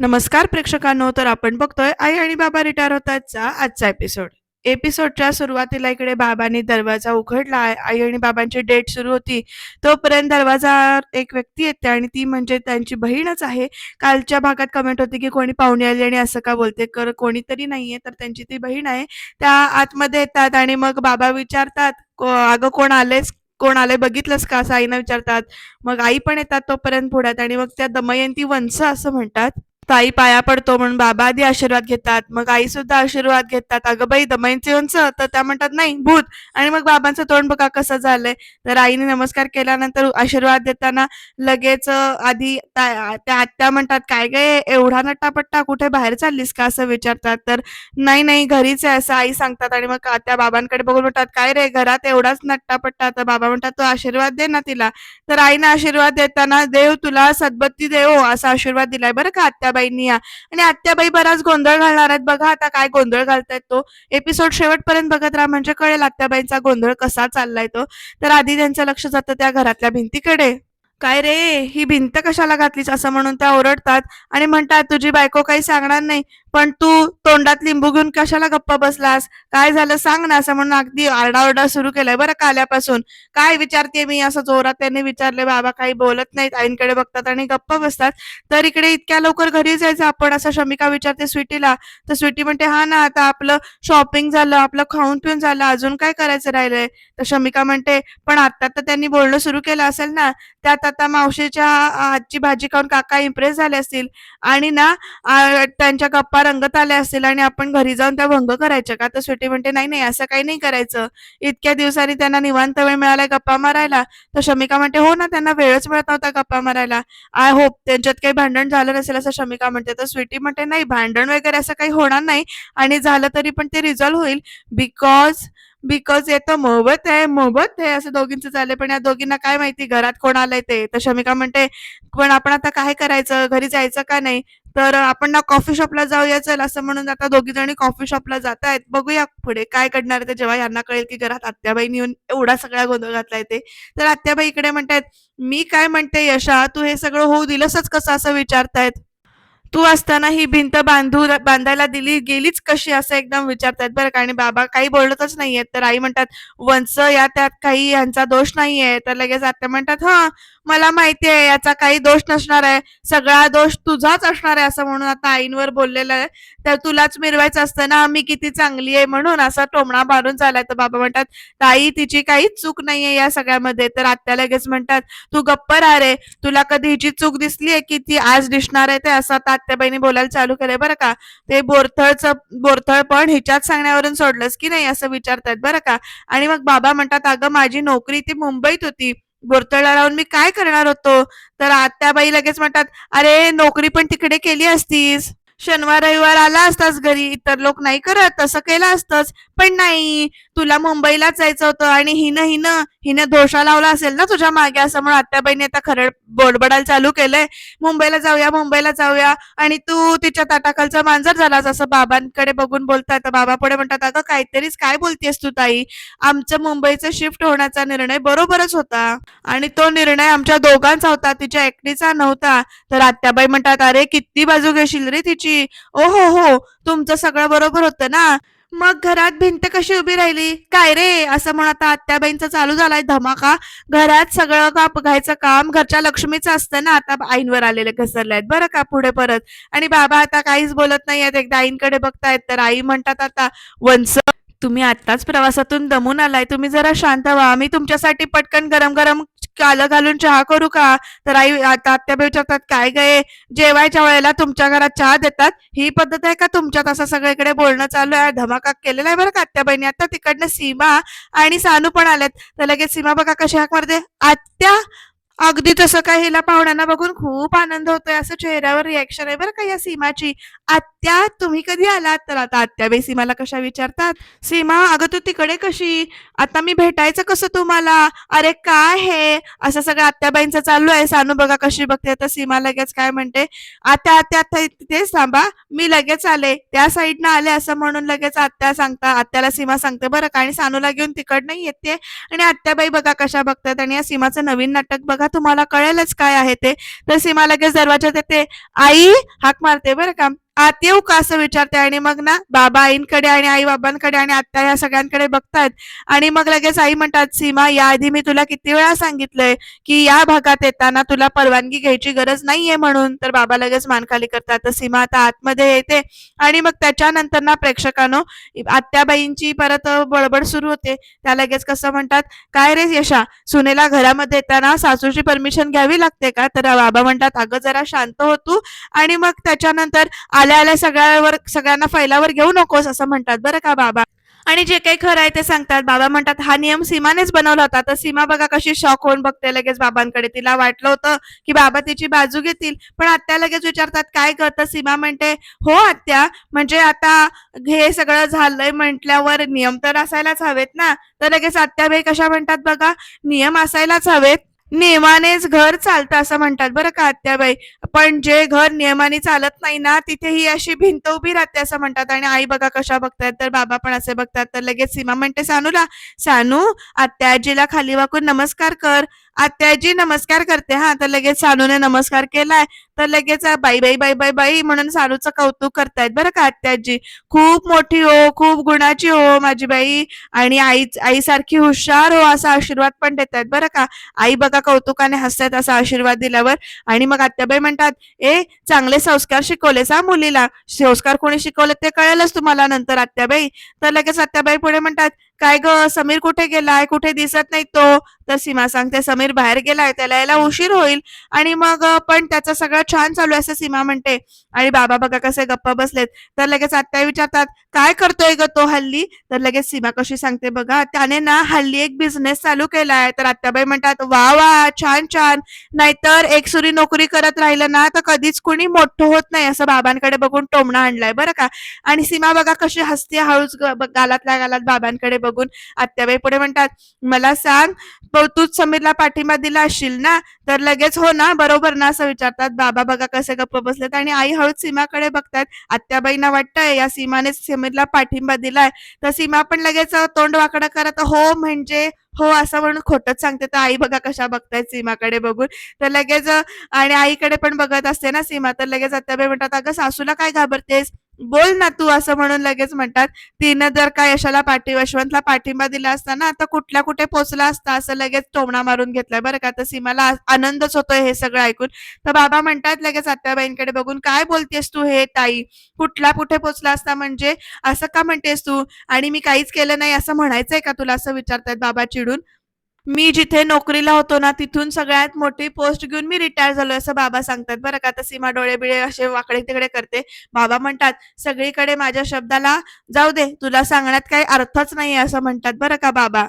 नमस्कार प्रेक्षकांनो तर आपण बघतोय आई आणि बाबा रिटायर होतातचा आजचा एपिसोड एपिसोडच्या सुरुवातीला इकडे बाबांनी दरवाजा उघडला. आई आणि बाबांची डेट सुरू होती. तोपर्यंत दरवाजा एक व्यक्ती येते आणि ती म्हणजे त्यांची बहीणच आहे. कालच्या भागात कमेंट होती की कोणी पाहुणे आले आणि असं का बोलते? कर कोणीतरी नाहीये तर त्यांची ती बहीण आहे. त्या आतमध्ये येतात आणि मग बाबा विचारतात "को- अगं कोण आलेस? कोण आले बघितलंस का? असं आईनं विचारतात. मग आई पण येतात तोपर्यंत पुढ्यात आणि मग त्या दमयंती वंश असं म्हणतात. ताई पाया पडतो म्हणून बाबा आधी आशीर्वाद घेतात मग आई सुद्धा आशीर्वाद घेतात. अगं बाई दमयंती उंच तर त्या म्हणतात नाही भूत. आणि मग बाबांचं तोंड बघा कसं झालंय. तर आईने नमस्कार केल्यानंतर आशीर्वाद देताना लगेच आधी त्या आत्या म्हणतात काय गे एवढा नट्टापट्टा कुठे बाहेर चाललीस का? असं विचारतात. तर नाही नाही घरीच आहे असं आई सांगतात. आणि मग त्या बाबांकडे बघून म्हणतात काय रे घरात एवढाच नट्टापट्टा. तर बाबा म्हणतात तो आशीर्वाद दे ना तिला. तर आईने आशीर्वाद देताना देव तुला सद्बत्ती देव असा आशीर्वाद दिलाय बरं का आत्या आत्याबाईंनी या. आणि आत्याबाई बराच गोंधळ घालणार आहेत. बघा आता काय गोंधळ घालतायत तो. एपिसोड शेवटपर्यंत बघत राहा. म्हणजे कळेल आत्याबाईंचा गोंधळ कसा चाललाय तो. तर आधी त्यांचं लक्ष जातं त्या घरातल्या भिंतीकडे. काय रे? ही भिंत कशाला घातलीस? असं म्हणून त्या ओरडतात. आणि म्हणतात तुझी बायको काही सांगणार नाही. पण तू तोंडात लिंबू घेऊन कशाला गप्पा बसलास? काय झालं सांग ना असं म्हणून अगदी आरडाओरडा सुरू केलाय बरं काल्यापासून. काय विचारते मी? असं जोरात त्यांनी विचारले बाबा काही बोलत नाहीत आईंकडे बघतात आणि गप्पा बसतात. तर इकडे इतक्या लवकर घरी जायचं आपण असं शमिका विचारते स्वीटीला. तर स्वीटी म्हणते हा ना आता आपलं शॉपिंग झालं आपलं खाऊन पिऊन झालं अजून काय करायचं राहिलंय? तर शमिका म्हणते पण आता तर त्यांनी बोलणं सुरू केलं असेल ना त्यात आता मावशीच्या हातची भाजी खाऊन काका इम्प्रेस झाले असतील. आणि ना त्यांच्या गप्पा रंगत आल्या असतील आणि आपण घरी जाऊन त्या भंग करायच्या का? तर स्वीटी म्हणते नाही नाही असं काही नाही करायचं. इतक्या दिवसांनी त्यांना निवांत वेळ मिळालाय गप्पा मारायला. तर शमिका म्हणते हो ना त्यांना वेळच मिळत नव्हता गप्पा मारायला. आय होप त्यांच्यात काही भांडण झालं नसेल असं शमिका म्हणते. तर स्वीटी म्हणते नाही भांडण वगैरे असं काही होणार नाही आणि झालं तरी पण ते रिझॉल्व्ह होईल. बिकॉज बिकॉज येतं मोहबत आहे मोहबत आहे असं दोघींचं चाललंय पण या दोघींना काय माहिती घरात कोण आलंय ते? तर शमिका म्हणते पण आपण आता काय करायचं? घरी जायचं का नाही? तर आपण ना कॉफी शॉपला जाऊया चल असं म्हणून आता दोघी जणी कॉफी शॉपला जात आहेत. बघूया पुढे काय घडणार आहे ते. जेव्हा यांना कळेल की घरात आत्याबाईनी येऊन एवढा सगळा गोंधळ घातलाय ते. तर आत्याबाई इकडे म्हणतायत मी काय म्हणते यशा तू हे सगळं होऊ दिलंसच कसं असं विचारतायत? तू असताना ही भिंत बांधू बांधायला दिली गेलीच कशी? असं एकदम विचारतायत बरं का. आणि बाबा काही बोलतच नाहीयेत. तर आई म्हणतात वंच या त्यात काही यांचा दोष नाहीये. तर लगेच आत्या म्हणतात हा मला माहिती आहे याचा काही दोष नसणार आहे. सगळा दोष तुझाच असणार आहे. असं म्हणून आता आईंवर बोललेलं आहे. तर तुलाच मिरवायचं असतं ना? मी किती चांगली आहे म्हणून. असा टोमणा मारून झालाय तर बाबा म्हणतात ताई तिची काहीच चूक नाहीये या सगळ्यामध्ये. तर आत्या लगेच म्हणतात तू गप्प राहा रे. तुला कधी हिची चूक दिसलीये की ती आज दिसणार आहे ते? असं आत्याबाईने बोलायला चालू केलंय बरं का? ते बोरथळचं बोरथळ पण हिच्यात सांगण्यावरून सोडलंस की नाही असं विचारतात बरं का? आणि मग बाबा म्हणतात अगं माझी नोकरी ती मुंबईत होती. बोरतळला राहून मी काय करणार होतो? तर आत्याबाई लगेच म्हणतात अरे नोकरी पण तिकडे केली असतीस. शनिवार रविवार आला असतास घरी. इतर लोक नाही करत. तसं केलं असतंच पण नाही. तुला मुंबईलाच जायचं होतं आणि हिनं हिनं हिने दोषा लावला असेल ना तुझ्या मागे असं म्हणून आत्याबाईने आता खरड बोडबडायला चालू केलंय. मुंबईला जाऊया मुंबईला जाऊया. आणि तू तिच्या ताटाखालचा मांजर झालास असं बाबांकडे बघून बोलतात तर बाबा पुढे म्हणतात अगं काहीतरीच काय बोलतेस तू ताई? आमचं मुंबईचं शिफ्ट होण्याचा निर्णय बरोबरच होता. आणि तो निर्णय आमच्या दोघांचा होता. तिच्या एकटीचा नव्हता. तर आत्याबाई म्हणतात अरे किती बाजू घेशील रे तिची? ओ हो हो तुमचं सगळं बरोबर होतं ना? मग घरात भिंत कशी उभी राहिली? काय रे? असं म्हणून आता आत्याबाईंचा चालू झालाय धमाका. घरात सगळं का बघायचं काम? घरच्या लक्ष्मीचं असतं ना. आता आईंवर आलेले घसरले आहेत बरं का पुढे परत? आणि बाबा आता काहीच बोलत नाहीयेत एकदा आईंकडे बघतायत तर आई म्हणतात आता वंस तुम्ही आत्ताच प्रवासातून दमून आलाय. तुम्ही जरा शांत व्हा. मी तुमच्यासाठी पटकन गरम गरम कालं घालून चहा करू का? तर आई आता आत्याबाई विचारतात काय गये जेवायच्या वेळेला तुमच्या घरात चहा देतात? ही पद्धत आहे का तुमच्यात? असं सगळीकडे बोलणं चालू आहे धमाका केलेला आहे बरं का आत्याबाईने आता तिकडनं सीमा आणि सानू पण आल्यात. तर लगेच सीमा बघा कशी हाक मारते. आत्या अगदी तसं काय हिला पाहुण्यांना बघून खूप आनंद होतोय असं चेहऱ्यावर रिॲक्शन आहे बरं का या सीमाची. आत्या तुम्ही कधी आलात? तर आता आत्याबाई सीमाला कशा विचारतात? सीमा अगं तू तिकडे कशी? आता मी भेटायचं कसं तुम्हाला? अरे काय हे? असं सगळं आत्याबाईंचं चालू आहे. सानू बघा कशी बघते. आता सीमा लगेच काय म्हणते? आत्या आत्या आत्या तेच थांबा. मी लगेच आले. त्या साईडनं आले असं म्हणून लगेच आत्या सांगता आत्याला सीमा सांगते बरं का. आणि सानूला घेऊन तिकडनं येते. आणि आत्याबाई बघा कशा बघतात. आणि या सीमाचं नवीन नाटक बघा तुम्हाला कळेलच काय आहे ते. तर सीमा लगेच दरवाजात येते. आई हाक मारते बरं का. आत येऊ का असं विचारते आणि मग ना बाबा आईंकडे आणि आई बाबांकडे आणि आत्या या सगळ्यांकडे बघतात आणि मग लगेच आई म्हणतात सीमा याआधी मी तुला किती वेळा सांगितलंय की या भागात येताना तुला परवानगी घ्यायची गरज नाहीये म्हणून. तर बाबा लगेच मानखाली करतात तर सीमा आता आतमध्ये येते. आणि मग त्याच्यानंतर ना प्रेक्षकांनो आत्याबाईंची परत बडबड सुरू होते. त्या लगेच कसं म्हणतात काय रे यशा सुनेला घरामध्ये येताना सासूची परमिशन घ्यावी लागते का? तर बाबा म्हणतात अगं जरा शांत हो तू. आणि मग त्याच्यानंतर आल्या आल्या सगळ्यावर सगळ्यांना फैलावर घेऊ नकोस असं म्हणतात. बरं का बाबा? आणि जे काही खरं आहे ते सांगतात. बाबा म्हणतात हा नियम सीमानेच बनवला होता. तर सीमा बघा कशी शॉक होऊन बघते लगेच बाबांकडे. तिला वाटलं होतं की बाबा तिची बाजू घेतील. पण आत्या लगेच विचारतात काय करतं सीमा म्हणते हो आत्या म्हणजे आता हे सगळं झालंय म्हटल्यावर नियम तर असायलाच हवेत ना. तर लगेच आत्याबाई कशा म्हणतात बघा नियम असायलाच हवेत नियमानेच घर चालतं असं म्हणतात. बरं का आत्याबाई? पण जे घर नियमाने चालत नाही ना तिथे ही अशी भिंत उभी राहते असं म्हणतात. आणि आई बघा कशा बघतात तर बाबा पण असे बघतात. तर लगेच सीमा म्हणते सानूला सानू आत्याजीला खाली वाकून नमस्कार कर. आत्याजी नमस्कार करते. हा तर लगेच सानूने नमस्कार केलाय. तर लगेच बाई बाई बाई बाई बाई म्हणून सानूचं कौतुक करतायत. बरं का आत्याजी? खूप मोठी हो खूप गुणाची हो माझी बाई. आणि आई आईसारखी हुशार हो असा आशीर्वाद पण देतात बरं का? आई बघा कौतुकाने हसतायत असा आशीर्वाद दिल्यावर. आणि मग आत्याबाई म्हणतात ए चांगले संस्कार शिकवले सा मुलीला? संस्कार कोणी शिकवले ते कळेलच तुम्हाला नंतर आत्याबाई. तर लगेच आत्याबाई पुढे म्हणतात काय ग समीर कुठे गेलाय? कुठे दिसत नाही तो? तर सीमा सांगते समीर बाहेर गेलाय त्याला यायला उशीर होईल. आणि मग पण त्याचं सगळं छान चालू आहे असं सीमा म्हणते. आणि बाबा बघा कसे गप्पा बसलेत. तर लगेच आत्या विचारतात काय करतोय ग तो हल्ली? तर लगेच सीमा कशी सांगते बघा त्याने ना हल्ली एक बिझनेस चालू केलाय. तर आत्याबाई म्हणतात वा वा छान छान. नाहीतर एक सुरी नोकरी करत राहिलं ना तर कधीच कुणी मोठं होत नाही. असं बाबांकडे बघून टोमणं आणलाय बरं का? आणि सीमा बघा कशी हसते हळूच गालातल्या गालात बाबांकडे बघून. आत्याबाई पुढे म्हणतात मला सांग तूच समीरला पाठिंबा दिला असशील ना तर लगेच हो ना बरोबर ना? असं विचारतात. बाबा बघा कसे गप्प बसलेत आणि आई हळूच सीमाकडे बघतात. आत्याबाईंना वाटतंय या सीमाने समीरला पाठिंबा दिलाय. तर सीमा पण लगेच तोंड वाकडं करत हो म्हणजे हो असं म्हणून खोटच सांगते. तर आई बघा कशा बघतायत सीमाकडे बघून. तर लगेच आणि आईकडे पण बघत असते ना सीमा. तर लगेच आत्याबाई म्हणतात अगं सासूला काय घाबरतेस? बोल ना तू असं म्हणून लगेच म्हणतात तिनं जर का यशाला पाठी यशवंतला पाठिंबा दिला असता ना तर कुठल्या कुठे पोचला असता असं लगेच टोमणा मारून घेतलाय बरं का. तर सीमाला आनंदच होतोय हे सगळं ऐकून. तर बाबा म्हणतात लगेच आत्याबाईंकडे बघून काय बोलतेस तू हे ताई? कुठला कुठे पोचला असता म्हणजे? असं का म्हणतेस तू? आणि मी काहीच केलं नाही असं म्हणायचंय का तुला? असं विचारतायत बाबा चिडून. मी जिथे नोकरीला होतो ना तिथून सगळ्यात मोठी पोस्ट घेऊन मी रिटायर झालो असं बाबा सांगतात बरं का. आता सीमा डोळे बिळे असे वाकडे तिकडे करते. बाबा म्हणतात सगळीकडे माझ्या शब्दाला जाऊ दे तुला सांगण्यात काही अर्थच नाही असं म्हणतात बरं का बाबा.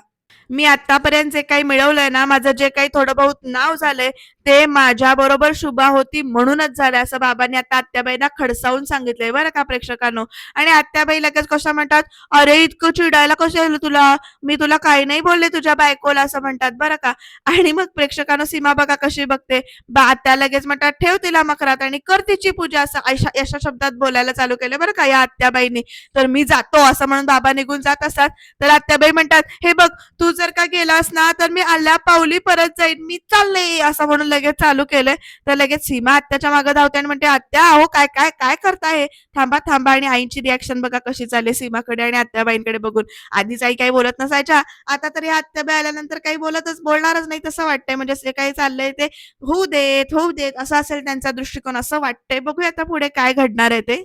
मी आतापर्यंत जे काही मिळवलंय ना माझं जे काही थोडं बहुत नाव झालंय ते माझ्या बरोबर शुभा होती म्हणूनच झालंय असं बाबांनी आता आत्याबाईंना खडसावून सांगितलंय बरं का प्रेक्षकांनो. आणि आत्याबाई लगेच कशा म्हणतात अरे इतकं चिडायला कसं आलं तुला? मी तुला काही नाही बोलले तुझ्या बायकोला असं म्हणतात बरं का. आणि मग प्रेक्षकांनो सीमा बघा कशी बघते. बा आत्या लगेच म्हणतात ठेव तिला मकरात आणि कर तिची पूजा असं अशा शब्दात बोलायला चालू केलं बरं का या आत्याबाईंनी. तर मी जातो असं म्हणून बाबा निघून जात असतात. तर आत्याबाई म्हणतात हे बघ तुझं जर का गेलास ना तर मी आल्या पावली परत जाईन. मी चालले असं म्हणून लगेच चालू केलंय. तर लगेच सीमा आत्याच्या मागे धावते आणि म्हणते आत्या अहो काय काय काय करताय थांबा थांबा आणि आईची रिॲक्शन बघा कशी चालली सीमाकडे आणि आत्याबाईंकडे बघून. आधीच आई काही बोलत नसायच्या. आता तरी आत्याबाई आल्यानंतर काही बोलतच बोलणारच नाही तसं वाटतंय. म्हणजे जे काही चाललंय ते होऊ देत होऊ देत असं असेल त्यांचा दृष्टिकोन असं वाटतंय. बघूया आता पुढे काय घडणार आहे ते.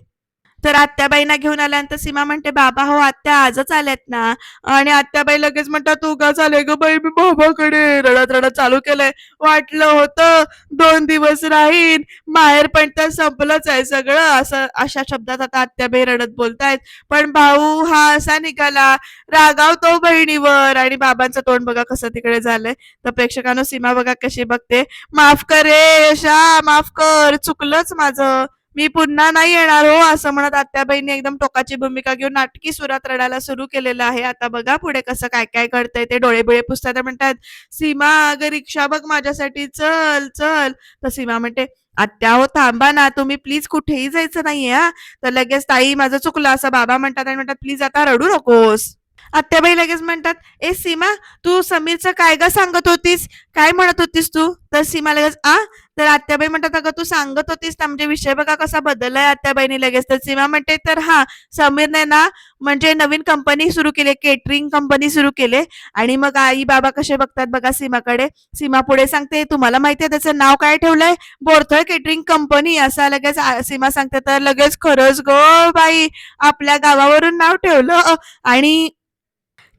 तर आत्याबाईंना घेऊन आल्यानंतर सीमा म्हणते बाबा हो आत्या आजच आल्यात ना. आणि आत्याबाई लगेच म्हणतात तू का चालय ग बाई मी बाबाकडे रडत रडत चालू केलंय. वाटलं होतं दोन दिवस राहीन. माहेर पण तर संपलंच आहे सगळं. असं अशा शब्दात आता आत्याबाई रडत बोलतायत. पण भाऊ हा असा निघाला रागावतो बहिणीवर. आणि बाबांचं तोंड बघा कसं तिकडे झालंय. तर प्रेक्षकांनो सीमा बघा कशी बघते. माफ कर रे यशा माफ कर. चुकलंच माझं. मी पुन्हा नाही येणार हो असं म्हणत आत्याबाईंनी एकदम टोकाची भूमिका घेऊन नाटकी सुरात रडायला सुरू केलेलं आहे. आता बघा पुढे कसं काय काय घडतंय. ते डोळे बिळे पुसतात म्हणतात सीमा अगं रिक्षा बघ माझ्यासाठी चल चल. तर सीमा म्हणते आत्या हो थांबा ना तुम्ही प्लीज कुठेही जायचं नाहीये हा. तर लगेच ताई माझं चुकलं असं बाबा म्हणतात आणि म्हणतात प्लीज आता रडू नकोस. आत्याबाई लगेच म्हणतात ए सीमा तू समीरचं काय ग सांगत होतीस? काय म्हणत होतीस तू? तर सीमा लगेच आ तर आत्याबाई म्हणतात अगं तू सांगत होतीस ना म्हणजे विषय बघा कसा बदललाय आत्याबाईने लगेच. तर सीमा म्हणते तर हा समीरने ना म्हणजे नवीन कंपनी सुरू केली केटरिंग कंपनी सुरू केली आणि मग आई बाबा कसे बघतात बघा सीमाकडे. सीमा पुढे सांगते तुम्हाला माहिती आहे त्याचं नाव काय ठेवलंय? बोरथळ केटरिंग कंपनी असा लगेच सीमा सांगते तर लगेच खरंच गो बाई आपल्या गावावरून नाव ठेवलं आणि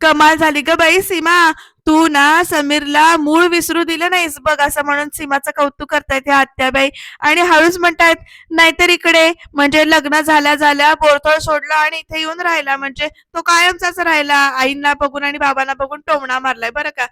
कमाल झाली ग बाई सीमा. तू ना समीरला मूळ विसरू दिलं नाहीस बघ असं म्हणून सीमाचं कौतुक करतायत ह्या आत्याबाई. आणि हळूच म्हणतायत नाहीतर इकडे म्हणजे लग्न झाल्या झाल्या बोरथळ सोडला आणि इथे येऊन राहिला म्हणजे तो कायमचाच राहिला आईंना बघून आणि बाबांना बघून टोमणा मारलाय बरं का?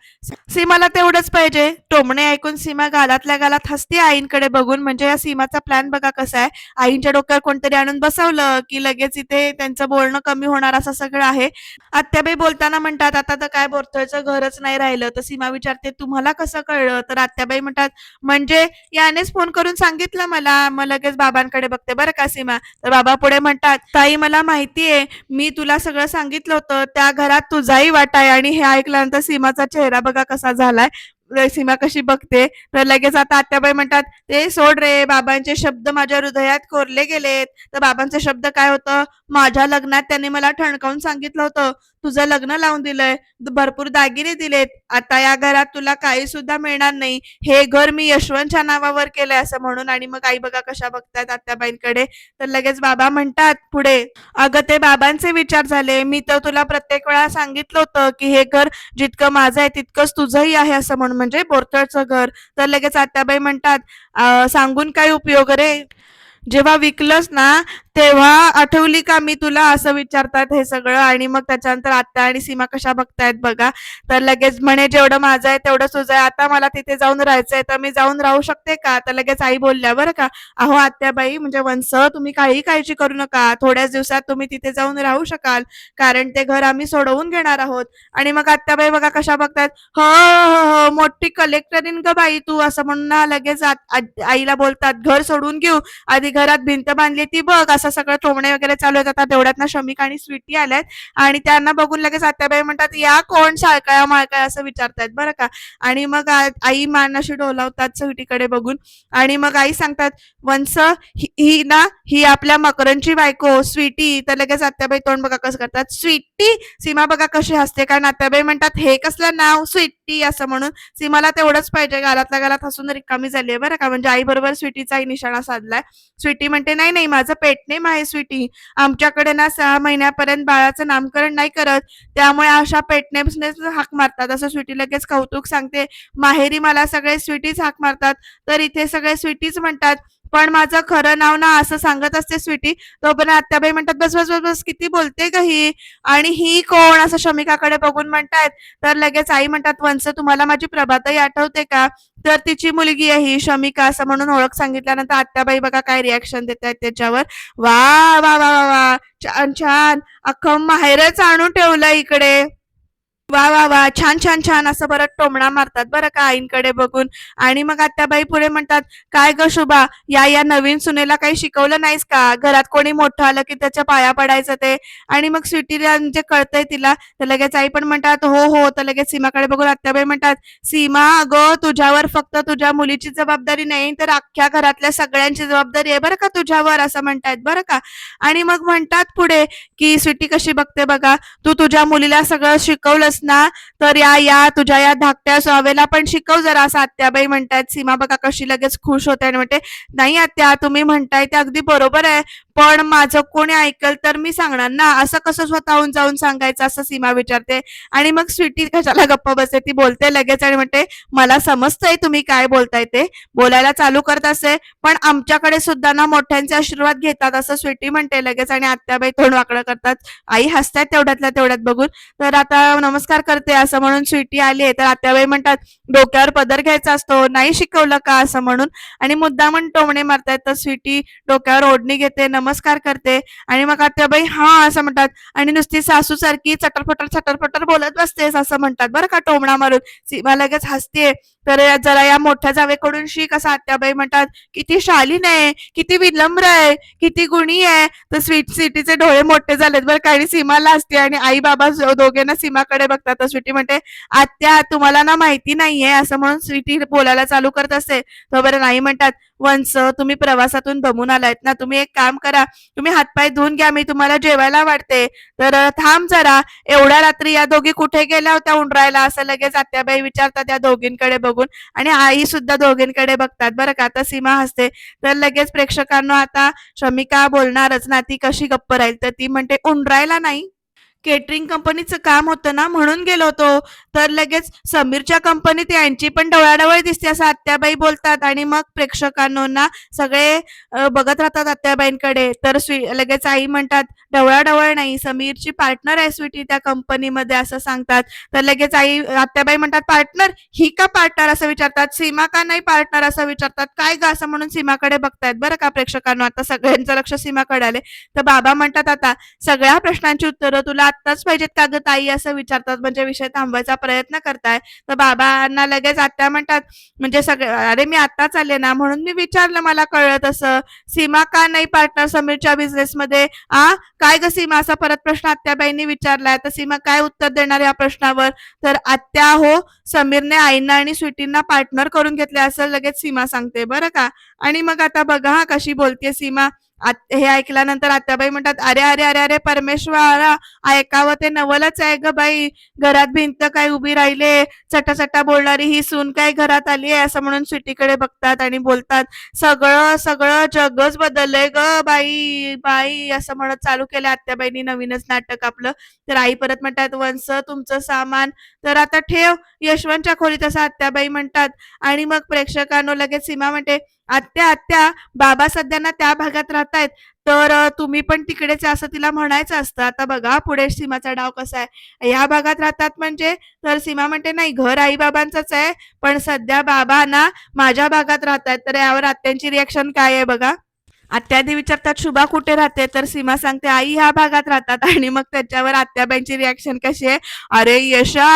सीमाला तेवढंच पाहिजे. टोमणे ऐकून सीमा गालातल्या गालात हसते आईंकडे बघून म्हणजे या सीमाचा प्लॅन बघा कसा आहे. आईंच्या डोक्यावर कोणतरी आणून बसवलं की लगेच इथे त्यांचं बोलणं कमी होणार असं सगळं आहे. आत्याबाई बोलताना म्हणतात आता तर काय बोरथळचं घरच नाही राहिलं तर सीमा विचारते तुम्हाला कसं कळलं? तर आत्याबाई म्हणतात म्हणजे यानेच फोन करून सांगितलं मला मग लगेच बाबांकडे बघते बरं का सीमा. तर बाबा पुढे म्हणतात ताई मला माहितीये मी तुला सगळं सांगितलं होतं त्या घरात तुझाही वाटा आहे आणि हे ऐकल्यानंतर सीमाचा चेहरा बघा कसा झालाय सीमा कशी बघते. तर लगेच आता आत्याबाई म्हणतात ते सोड रे बाबांचे शब्द माझ्या हृदयात कोरले गेलेत. तर बाबांचे शब्द काय होतं माझ्या लग्नात त्यांनी मला ठणकावून सांगितलं होतं तुझं लग्न लावून दिलंय भरपूर दागिने दिलेत आता या घरात तुला काही सुद्धा मिळणार नाही. हे घर मी यशवंतच्या नावावर केलंय असं म्हणून आणि मग आई बघा कशा बघतायत आत्याबाईंकडे. तर लगेच बाबा म्हणतात पुढे अगं ते बाबांचे विचार झाले. मी तर तुला प्रत्येक वेळा सांगितलं होतं की हे घर जितकं माझं आहे तितकंच तुझंही आहे असं म्हणून म्हणजे बोरतळचं घर. तर लगेच आत्याबाई म्हणतात सांगून काय उपयोग रे? जेव्हा विकलंस ना तेव्हा आठवली का मी तुला? असं विचारतात हे सगळं. आणि मग त्याच्यानंतर आत्या आणि सीमा कशा बघतायत बघा. तर लगेच म्हणे जेवढं माझं आहे तेवढं तुझं आहे. आता मला तिथे जाऊन राहायचंय. तर मी जाऊन राहू शकते का? तर लगेच आई बोलल्या बरं का. अहो आत्याबाई म्हणजे वंस तुम्ही काही काळजी करू नका. थोड्याच दिवसात तुम्ही तिथे जाऊन राहू शकाल. कारण ते घर आम्ही सोडवून घेणार आहोत. आणि मग आत्याबाई बघा कशा बघतायत. हो हो हो, हो मोठी कलेक्टरीन ग बाई तू असं म्हणून ना लगेच आईला बोलतात घर सोडून घेऊ. आधी घरात भिंत बांधली ती बघ असं सगळं टोमणे वगैरे चालू आहेत. आता तेवढ्यात ना शमिक आणि स्वीटी आल्यात. आणि त्यांना बघून लगेच आत्याबाई म्हणतात या कोण शाळकाया माळकाय असं विचारतायत. बरं का? आणि मग आई मान अशी डोलावतात स्वीटीकडे बघून. आणि मग आई सांगतात वंस ही ना ही आपल्या मकरनची बायको स्वीटी. तर लगेच आत्याबाई तोंड बघा कसं करतात. स्वीटी सीमा बघा कशी हसते. कारण आत्याबाई म्हणतात हे कसलं नाव? स्वीटी असं म्हणून. सीमाला तेवढंच पाहिजे. गालातल्या गालात हसून रिकामी झाली आहे बरं का? म्हणजे आई बरोबर स्वीटीचाही निशाणा साधलाय. स्वीटी म्हणते नाही नाही माझं पेटणे पेटनेम आहे स्वीटी आमच्याकडे ना सहा महिन्यापर्यंत बाळाचं नामकरण नाही करत. त्यामुळे अशा पेटनेम्सनेच हाक मारतात. असं स्वीटी लगेच कौतुक सांगते. माहेरी मला सगळे स्वीटीच हाक मारतात. तर इथे सगळे स्वीटीच म्हणतात पण माझं खरं नाव ना असं सांगत असते स्वीटी. तो पण आत्याबाई म्हणतात बस बस बस बस किती बोलते का ही? आणि ही कोण? असं शमिकाकडे बघून म्हणतायत. तर लगेच आई म्हणतात वंस तुम्हाला माझी प्रभाताई आठवते का? तर तिची मुलगी आहे ही शमिका असं म्हणून ओळख सांगितल्यानंतर आत्याबाई बघा काय रिॲक्शन देत आहेत त्याच्यावर. वा वा वा वा वा छान छान. अख्खं माहेरच आणून ठेवलं इकडे. वा वा वा. छान छान छान. असं बरं टोमणा मारतात बरं का आईंकडे बघून. आणि मग आत्याबाई पुढे म्हणतात काय ग शुभा या या नवीन सुनेला काही शिकवलं नाहीस का? घरात कोणी मोठं आलं की त्याच्या पाया पडायचं ते? आणि मग स्वीटीला म्हणजे कळतंय तिला तर लगेच आई पण म्हणतात हो हो. तर लगेच सीमाकडे बघून आत्याबाई म्हणतात सीमा अगं तुझ्यावर फक्त तुझ्या मुलीची जबाबदारी नाही तर अख्ख्या घरातल्या सगळ्यांची जबाबदारी आहे बरं का तुझ्यावर असं म्हणतायत बरं का. आणि मग म्हणतात पुढे की स्वीटी कशी बघते बघा तू तुझ्या मुलीला सगळं शिकवलंस ना तर या या तुझ्या या धाकट्या स्वावेला पण शिकव जरा असं. आत्याबाई म्हणतायत सीमा बघा कशी लगेच खुश होते. आणि म्हणते नाही आत्या तुम्ही म्हणताय ते अगदी बरोबर आहे. पण माझं कोणी ऐकल तर मी सांगणार. ना असं कसं स्वतःहून जाऊन सांगायचं? असं सीमा विचारते. आणि मग स्वीटी कशाला गप्प बसते. ती बोलते लगेच आणि म्हणते मला समजतंय तुम्ही काय बोलताय ते. बोलायला चालू करत असे पण आमच्याकडे सुद्धा ना मोठ्यांचे आशीर्वाद घेतात असं स्वीटी म्हणते लगेच आणि आत्याबाई तोंड वाकडं करतात. आई हसतायत तेवढ्यातल्या तेवढ्यात बघून. तर आता नमस्कार करते असं म्हणून स्वीटी आली तर आत्याबाई म्हणतात डोक्यावर पदर घ्यायचा असतो. नाही शिकवलं का? असं म्हणून. आणि मुद्दामन टोमणे मारतायत. तर स्वीटी डोक्यावर ओढणी घेते. नमस्कार नमस्कार करते. आणि मग आत्याबाई हा असं म्हणतात. आणि नुसती सासू सारखी चटरफटर चटरफटर बोलत बसतेस असं म्हणतात. बरं का टोमणा मारून. सीमा लगेच हसते. तर जरा या मोठ्या जावेकडून शिक असं आत्याबाई म्हणतात. किती शालीन आहे किती विलंब्र आहे किती गुणी आहे. तर स्वीट सिटीचे डोळे मोठे झालेत. बरं का आणि सीमाला असते आणि आई बाबा ज- दोघे ना सीमाकडे बघतात. तर स्वीटी म्हणते आत्या तुम्हाला ना माहिती नाहीये असं म्हणून स्वीटी बोलायला चालू करत असते. तो बरं नाही म्हणतात वंस तुम्ही प्रवासातून दमून आलायत ना तुम्ही एक काम करा तुम्ही हातपाय धुवून घ्या मी तुम्हाला जेवायला वाटते तर थांब जरा एवढ्या रात्री या दोघी कुठे गेल्या होत्या उंडरायला? असं लगेच आत्याबाई विचारतात या दोघींकडे बघून आणि आई सुद्धा दोघींकडे बघतात. बरं का आता सीमा हसते. तर लगेच प्रेक्षकांना आता शमिका बोलणारच ना ती कशी गप्प राहील? तर ती म्हणते उंडरायला नाही. केटरिंग कंपनीचं काम होतं ना म्हणून गेलो होतो. तर लगेच समीरच्या कंपनीत यांची पण डोळ्याडवळ दिसते असं आत्याबाई बोलतात. आणि मग प्रेक्षकांना सगळे बघत राहतात आत्याबाईंकडे. तर स्वी लगेच आई म्हणतात डवळाडवळ नाही समीरची पार्टनर आहे स्वीटी त्या कंपनीमध्ये असं सांगतात. तर लगेच आई आत्याबाई म्हणतात पार्टनर ही का पार्टनर असं विचारतात. सीमा का नाही पार्टनर असं विचारतात. काय ग? असं म्हणून सीमाकडे बघतायत. बरं का प्रेक्षकांना आता सगळ्यांचं लक्ष सीमाकडे आले तर बाबा म्हणतात आता सगळ्या प्रश्नांची उत्तरं तुला आत्ताच पाहिजेत का ग ताई? असं विचारतात. म्हणजे विषय थांबवायचा प्रयत्न करताय. तर बाबांना लगेच आत्या म्हणतात म्हणजे सगळे अरे मी आत्ताच आले ना म्हणून मी विचारलं मला कळलं तसं सीमा का नाही पार्टनर समीरच्या बिझनेसमध्ये आ? काय ग सीमा? असा परत प्रश्न आत्याबाईंनी विचारलाय. तर सीमा काय उत्तर देणार या प्रश्नावर? तर आत्या हो समीरने आईंना आणि स्वीटींना पार्टनर करून घेतले असं लगेच सीमा सांगते. बरं का? आणि मग आता बघा हा कशी बोलते सीमा. हे ऐकल्यानंतर आत्याबाई म्हणतात अरे अरे अरे अरे परमेश्वरा ऐकावं ते नवलच आहे ग बाई. घरात भिंत काय उभी राहिले चटाचटा बोलणारी ही सून काय घरात आली आहे? असं म्हणून स्वीटीकडे बघतात आणि बोलतात सगळं सगळं जगच बदललंय ग बाई बाई असं म्हणत चालू केलं आत्याबाईंनी नवीनच नाटक आपलं. तर आई परत म्हणतात वंस तुमचं सामान तर आता ठेव. यशवंतच्या खोलीत असं आत्याबाई म्हणतात आणि मग प्रेक्षकांनो लगेच सीमा म्हणते आत्या आत्या बाबा सध्या ना त्या भागात राहतायत. तर तुम्ही पण तिकडेच असं तिला म्हणायचं असतं. आता बघा पुढे सीमाचा डाव कसा आहे. या भागात राहतात म्हणजे तर सीमा म्हणते नाही घर आई बाबांचंच आहे पण सध्या बाबा ना माझ्या भागात राहतात तर यावर आत्यांची रिॲक्शन काय आहे बघा. आत्यादी विचारतात शुभा कुठे राहते? तर सीमा सांगते आई ह्या भागात राहतात. आणि मग त्याच्यावर आत्याबाईंची रिॲक्शन कशी आहे? अरे यशा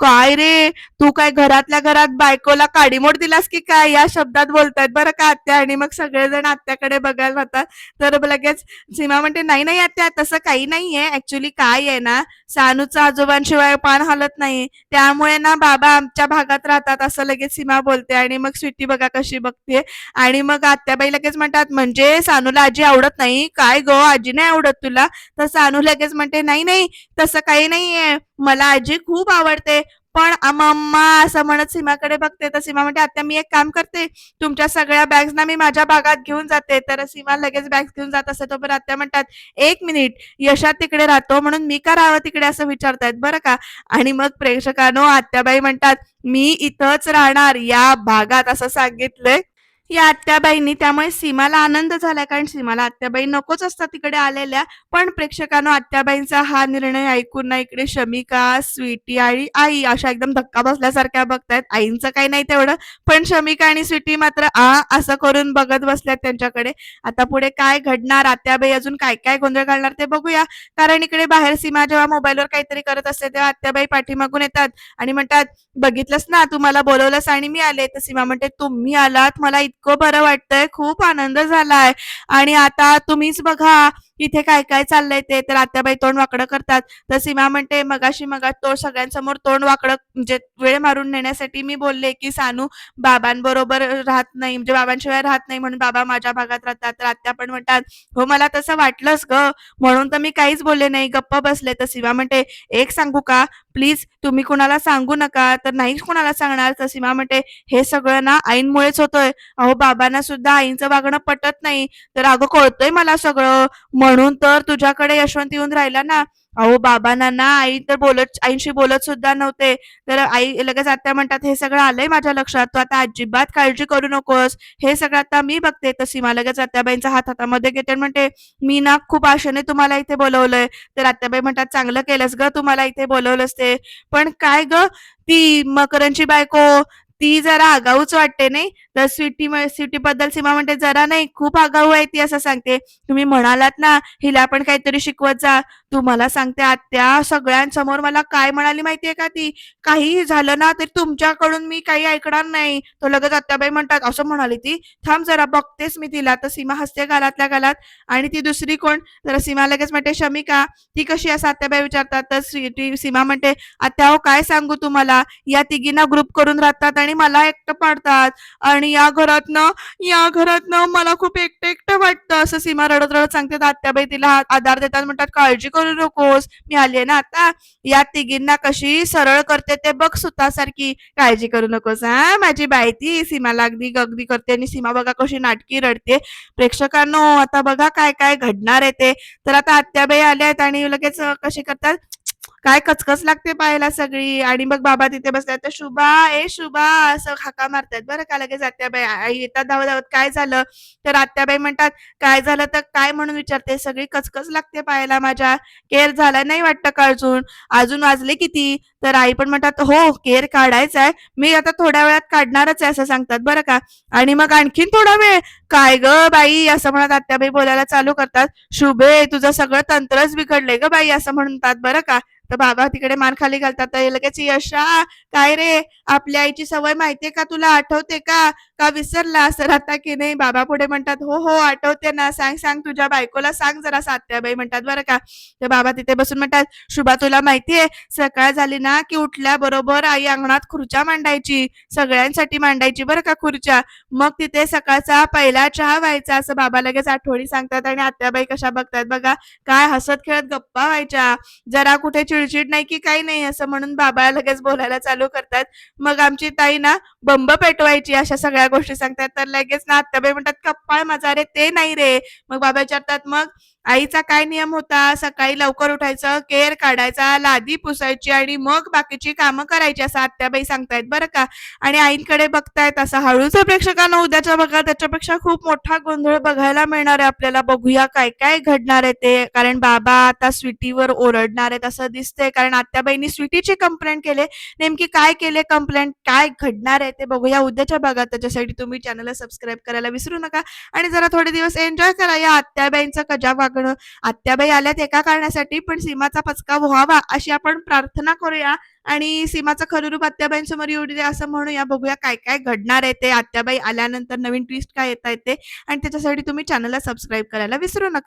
काय रे? तू काय घरातल्या घरात बायकोला काडीमोड दिलास की काय? या शब्दात बोलतायत बरं का आत्या. आणि मग सगळेजण आत्याकडे बघायला राहतात तर लगेच सीमा म्हणते नाही नाही आत्या तसं काही नाहीये. ऍक्च्युली काय आहे ना सानूचा आजोबांशिवाय पान हलत नाही त्यामुळे ना बाबा आमच्या भागात राहतात असं लगेच सीमा बोलते. आणि मग स्वीटी बघा कशी बघते. आणि मग आत्याबाई लगेच म्हणतात म्हणजे सानूला आजी आवडत नाही? काय ग? आजी नाही आवडत तुला? तर सानू लगेच म्हणते नाही नाही तसं काही नाहीये. मला आजी खूप आवडते. पण मम्मा असं म्हणत सीमाकडे बघते. तर सीमा म्हणते आता मी एक काम करते. तुमच्या सगळ्या बॅग्स ना मी माझ्या भागात घेऊन जाते. तर सीमा लगेच बॅग्स घेऊन जात असते. तोपर्यंत आत्या म्हणतात एक मिनिट यशात तिकडे राहतो म्हणून मी का राहावं तिकडे? असं विचारतायत. बरं का? आणि मग प्रेक्षकांनो आत्याबाई म्हणतात मी इथंच राहणार. या भागात असं सांगितलंय. या आत्याबाईंनी. त्यामुळे सीमाला आनंद झाला कारण सीमाला आत्याबाई नकोच असतात तिकडे आलेल्या. पण प्रेक्षकांनो आत्याबाईंचा हा निर्णय ऐकून ना इकडे शमिका स्वीटी आणि आई अशा एकदम धक्का बसल्यासारख्या बघतायत. आईंचं काही नाही तेवढं पण शमिका आणि स्वीटी मात्र आ असं करून बघत बसल्यात त्यांच्याकडे. आता पुढे काय घडणार? आत्याबाई अजून काय काय गोंधळ घालणार ते बघूया. कारण इकडे बाहेर सीमा जेव्हा मोबाईलवर काहीतरी करत असते तेव्हा आत्याबाई पाठीमागून येतात आणि म्हणतात बघितलंस ना तू मला बोलवलंस आणि मी आले. तर सीमा म्हणते तुम्ही आलात मला इतकं बरं वाटतंय खूप आनंद झालाय. आणि आता तुम्हीच बघा इथे काय काय चाललंय ते. तर आत्याबाई तोंड वाकडं करतात. तर सीमा म्हणते मगाशी मगा तो सगळ्यांसमोर तोंड वाकडं म्हणजे वेळ मारून नेण्यासाठी मी बोलले की सानू बाबांबरोबर राहत नाही म्हणजे बाबांशिवाय राहत नाही म्हणून बाबा माझ्या भागात राहतात. तर आत्या पण म्हणतात हो मला तसं वाटलंच ग. म्हणून तर मी काहीच बोलले नाही. गप्प बसले. तर सीमा म्हणते एक सांगू का? प्लीज तुम्ही कुणाला सांगू नका तर नाहीच कुणाला सांगणार. तर सीमा म्हणते हे सगळं ना आईंमुळेच होतोय. अहो बाबांना सुद्धा आईंचं वागणं पटत नाही. तर अगं कळतंय मला सगळं. म्हणून तर तुझ्याकडे यशवंत येऊन राहिला ना अहो बाबांना ना आई तर बोलत आईंशी बोलत सुद्धा नव्हते. तर आई लगेच आत्या म्हणतात हे सगळं आलंय माझ्या लक्षात. तू आता अजिबात काळजी करू नकोस. हे सगळं आता मी बघते. तर सीमा लगेच आत्याबाईंचा हात हातामध्ये घेते म्हणते मी ना खूप आशेने तुम्हाला इथे बोलवलंय. तर आत्याबाई म्हणतात चांगलं केलंस ग तुम्हाला इथे बोलवलंस ते. पण काय ग ती मकरांची बायको ती जरा आगाऊच वाटते नाही. तर स्वीटी स्वीटी बद्दल सीमा म्हणते जरा नाही खूप आगाऊ आहे ती असं सांगते. तुम्ही म्हणालात ना हिला पण काहीतरी शिकवत जा. तुम्हाला सांगते आत्या सगळ्यांसमोर मला काय म्हणाली माहितीये का ती? काहीही झालं ना तर तुमच्याकडून मी काही ऐकणार नाही. तो लगेच आत्याबाई म्हणतात असं म्हणाली ती. थांब जरा बघतेस मी तिला. तर सीमा हसते गालातल्या गालात. आणि ती दुसरी कोण? तर सीमा लगेच म्हणते शमिका. ती कशी असं आत्याबाई विचारतात. तर सीमा म्हणते आत्या हो काय सांगू तुम्हाला? या तिघींना ग्रुप करून राहतात आणि मला एकटं पाडतात. आणि या घरातनं या घरातनं मला खूप एकटं एकटं वाटतं असं सीमा रडत रडत सांगते आत्याबाई तिला आधार देतात म्हणतात काळजी करू नकोस. मी आले ना आता. या तिघींना कशी सरळ करते ते बघ सुतासारखी. काळजी करू नकोस हा? माझी बाई ती सीमाला अगदी गगदी करते आणि सीमा बघा कशी नाटकी रडते. प्रेक्षकांनो आता बघा काय काय घडणार आहे ते. तर आता आत्याबाई आल्या आहेत आणि लगेच कशी कसे करतात? काय कचकच लागते पाहायला सगळी. आणि मग बाबा तिथे बसतात तर शुभा ए शुभा असं हाका मारतात बरं का लगेच आत्याबाई. आई येतात धावत धावत काय झालं? तर आत्याबाई म्हणतात काय झालं तर काय म्हणून विचारते? सगळी कचकच लागते पाहायला माझ्या. केअर झाला नाही वाटतं का अजून? अजून वाजले किती? तर आई पण म्हणतात हो केअर काढायचा आहे. मी आता थोड्या वेळात काढणारच आहे असं सांगतात बरं का. आणि मग आणखीन थोडा वेळ काय ग बाई? असं म्हणत आत्याबाई बोलायला चालू करतात. शुभे तुझं सगळं तंत्रच बिघडलंय ग बाई असं म्हणतात बरं का. तर बाबा तिकडे मान खाली घालतात. तर लगेच यशा काय रे? आपल्या आईची सवय माहितीये का तुला? आठवते का? का विसरला? सर आता की नाही? बाबा पुढे म्हणतात हो हो आठवते ना. सांग सांग तुझ्या बायकोला सांग जरा सात्याबाई म्हणतात बरं का. तर बाबा तिथे बसून म्हणतात शुभा तुला माहितीये सकाळ झाली ना की उठल्याबरोबर आई अंगणात खुर्च्या मांडायची. सगळ्यांसाठी मांडायची बरं का खुर्च्या. मग तिथे सकाळचा पहिला चहा व्हायचा. असं बाबा लगेच आठवणी सांगतात आणि आत्याबाई कशा बघतात बघा. काय हसत खेळत गप्पा व्हायच्या. जरा कुठे चिडचिड नाही की काही नाही असं म्हणून बाबा लगेच बोलायला चालू करतात. मग आमची ताई ना बंब पेटवायची अशा सगळ्या गोष्टी सांगतात. तर लगेच ना आत्याबाई म्हणतात कप्पाळ माझा रे ते नाही रे. मग बाबा विचारतात मग आईचा काय नियम होता? सकाळी लवकर उठायचं केर काढायचा लादी पुसायची आणि मग बाकीची कामं करायची असं आत्याबाई सांगतायत बरं का? आणि आईंकडे बघतायत असं हळूच प्रेक्षकांना उद्याच्या बघा त्याच्यापेक्षा खूप मोठा गोंधळ बघायला मिळणार आहे आपल्याला. बघूया काय काय घडणार आहे ते. कारण बाबा आता स्वीटीवर ओरडणार आहेत असं दिसतंय. कारण आत्याबाईंनी स्वीटीची कंप्लेंट केले. नेमकी काय केले कंप्लेंट काय घडणार आहे ते बघूया उद्याच्या भागात त्याच्यासाठी तुम्ही चॅनलला सबस्क्राईब करायला विसरू नका. आणि जरा थोडे दिवस एन्जॉय करा या आत्याबाईंचं कजा वागणं आत्याबाई आल्यात एका कारणासाठी पण सीमाचा पचका व्हावा अशी आपण प्रार्थना करूया आणि सीमाचं खरं रूप आत्याबाईंसमोर येऊ दे असं म्हणूया बघूया काय काय घडणार आहे ते. आत्याबाई आल्यानंतर नवीन ट्विस्ट काय येत येते ते आणि त्याच्यासाठी तुम्ही चॅनलला सबस्क्राईब करायला विसरू नका.